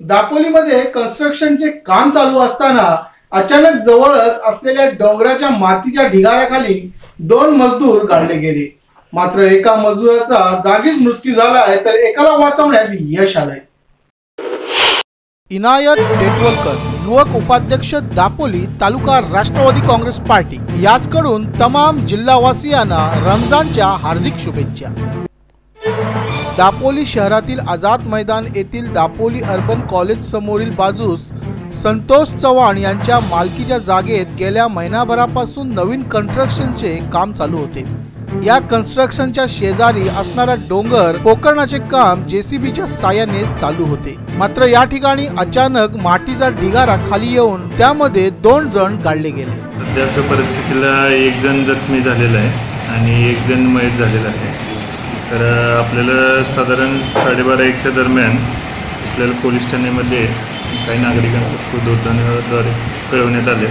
दापोलीमध्ये कन्स्ट्रक्शनचे काम चालू असताना अचानक जवळच असलेल्या डोंगराच्या मातीच्या ढिगाऱ्याखाली दोन मजदूर गाडले गेले. मात्र एका मजदुराचा जागीच मृत्यू झालाय तर एकाला वाचवण्यात यश आलंय. इनायत टेटवलकर युवक उपाध्यक्ष दापोली तालुका राष्ट्रवादी काँग्रेस पार्टी. याचकडून तमाम जिल्हावासियांना रमजानच्या हार्दिक शुभेच्छा. दापोली शहरातील आझाद मैदान येथील दापोली अर्बन कॉलेज समोरील बाजूस संतोष चव्हाण यांच्या मालकीच्या जागेत गेल्या महिनाभरापासून नवीन कन्स्ट्रक्शनचे काम चालू होते. या कन्स्ट्रक्शनच्या शेजारी असणारा डोंगर पोकरणाचे काम जेसीबीच्या साह्याने चालू होते. मात्र या ठिकाणी अचानक मातीचा ढिगारा खाली येऊन त्यामध्ये दोन जण गाडले गेले. सध्याच्या परिस्थितीला एक जण जखमी झालेला आहे आणि एक जण मयत झालेला आहे. तर आपल्याला साधारण साडेबारा एकच्या दरम्यान आपल्याला पोलीस ठाण्यामध्ये काही नागरिकांना दूरध्वनीद्वारे कळवण्यात आले.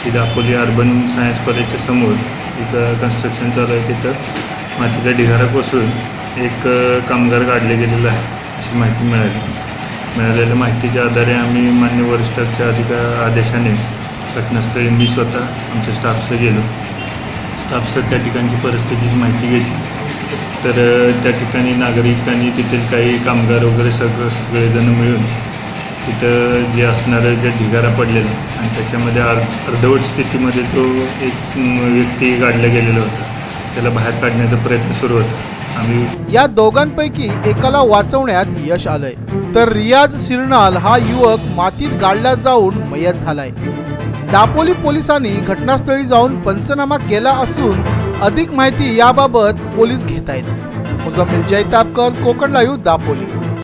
की दापोली अर्बन सायन्स कॉलेजच्या समोर इथं कन्स्ट्रक्शन चालू आहे तिथं. मातीचा ढिगारा कोसळून एक कामगार काढले गेलेला आहे अशी माहिती मिळाली. मिळालेल्या माहितीच्या आधारे आम्ही मान्य वरिष्ठांच्या अधिका आदेशाने घटनास्थळी मी स्वतः आमच्या स्टाफसह गेलो. स्टाफसह त्या ठिकाणची परिस्थितीची माहिती घेतली. तर त्या ठिकाणी नागरिकांनी तिथील काही कामगार वगैरे सगळं सगळेजण मिळून तिथं जे असणारं जे ढिगारा पडलेला आणि त्याच्यामध्ये अर् अर्धवट स्थितीमध्ये तो एक व्यक्ती काढला गेलेला होता. त्याला बाहेर काढण्याचा प्रयत्न सुरू होता. आम्ही या दोघांपैकी एकाला वाचवण्यात यश आलंय. तर रियाज सिरनाल हा युवक मातीत गाडला जाऊन मयत झालाय. दापोली पोलिसांनी घटनास्थळी जाऊन पंचनामा केला असून अधिक माहिती याबाबत पोलीस घेत आहेत. मुजम्मिल जैतापकर कोकण लाईव्ह दापोली.